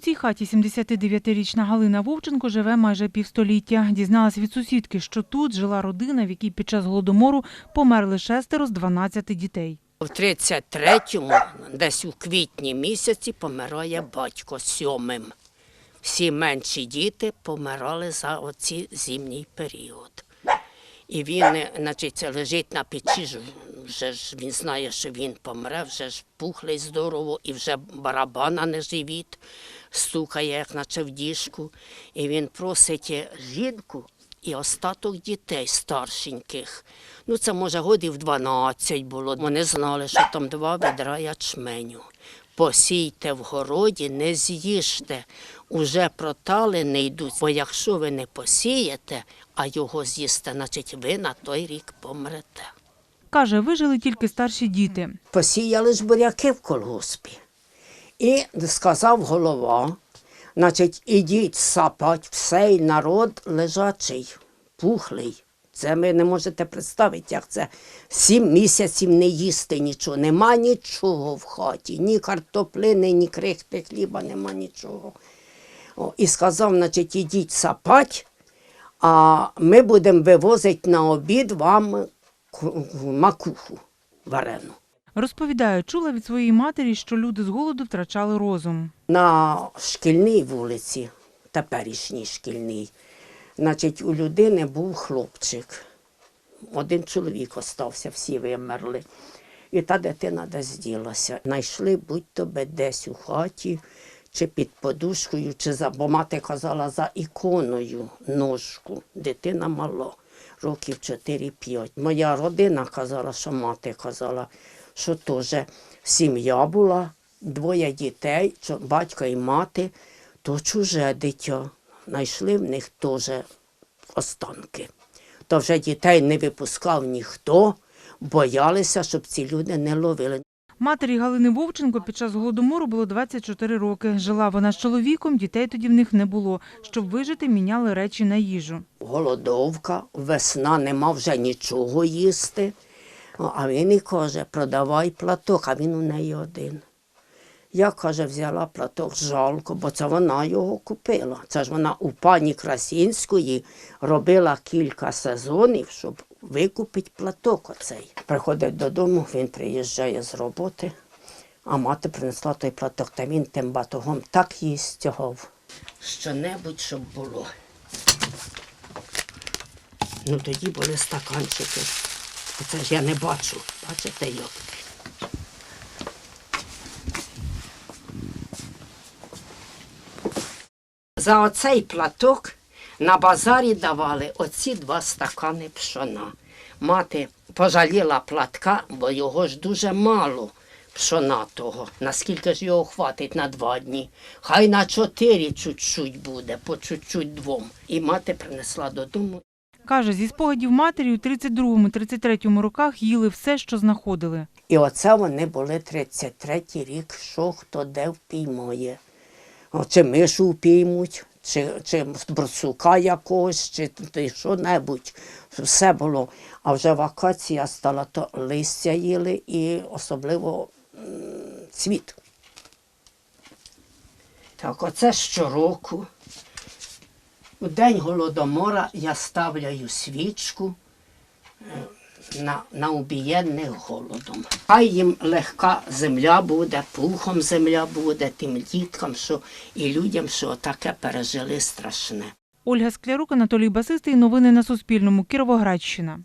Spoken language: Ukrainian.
цій хаті 79-річна Галина Вовченко живе майже півстоліття. Дізналась від сусідки, що тут жила родина, в якій під час голодомору померли шестеро з 12 дітей. В 33-му, десь у квітні місяці, помирає батько сьомим. Всі менші діти помирали за оці зимній період. І він, значить, лежить на печі, вже ж він знає, що він помре, вже ж пухлий здорово, і вже барабана на живіт стукає, як наче в діжку. І він просить жінку і остаток дітей старшеньких. Ну, це може годів 12 було. Вони знали, що там два відра ячменю. Посійте в городі, не з'їжте. Уже протали не йдуть, бо якщо ви не посієте, а його з'їсте, значить ви на той рік помрете. Каже, вижили тільки старші діти. Посіяли ж буряки в колгоспі. І сказав голова, значить, ідіть сапать, всей народ лежачий, пухлий. Це ви не можете представити, як це сім місяців не їсти нічого. Нема нічого в хаті, ні картоплини, ні крихти хліба, нема нічого. О, і сказав, значить, ідіть сапать, а ми будемо вивозити на обід вам макуху варену. Розповідає, чула від своєї матері, що люди з голоду втрачали розум. На шкільній вулиці, теперішній шкільній, значить, у людини був хлопчик. Один чоловік остався, всі вимерли. І та дитина десь ділася. Знайшли будь-то би десь у хаті, чи під подушкою, чи за, бо мати казала за іконою ножку. Дитина мала, років 4-5. Моя родина казала, що мати казала, що теж сім'я була, двоє дітей, батько і мати, то чуже дитя. Знайшли в них теж останки. То вже дітей не випускав ніхто, боялися, щоб ці люди не ловили. Матері Галини Вовченко під час голодомору було 24 роки. Жила вона з чоловіком, дітей тоді в них не було. Щоб вижити, міняли речі на їжу. Голодовка, весна, нема вже нічого їсти. А він і каже, продавай платок, а він у неї один. Я, каже, взяла платок жалко, бо це вона його купила. Це ж вона у пані Красінської робила кілька сезонів, щоб викупити платок оцей. Приходить додому, він приїжджає з роботи, а мати принесла той платок, та він тим батогом так її стягав. Що-небудь, щоб було. Ну тоді були стаканчики. Оце ж я не бачу. Бачите як? За оцей платок на базарі давали оці два стакани пшона. Мати пожаліла платка, бо його ж дуже мало пшона того. Наскільки ж його хватить на два дні? Хай на чотири чуть-чуть буде, по чуть-чуть двом. І мати принесла додому. Каже, зі спогадів матері у 32-33 роках їли все, що знаходили. І оце вони були 33-й рік, що хто де впіймає. Чи мишу впіймуть, чи, чи борсука якогось, чи т- що-небудь. Все було. А вже вакація стала, то листя їли і особливо цвіт. Так, оце щороку. У день голодомора я ставляю свічку на, на убієнних голодом. Хай їм легка земля буде, пухом земля буде, тим діткам, що і людям, що таке пережили страшне. Ольга Склярук, Анатолій Басистий. Новини на Суспільному. Кіровоградщина.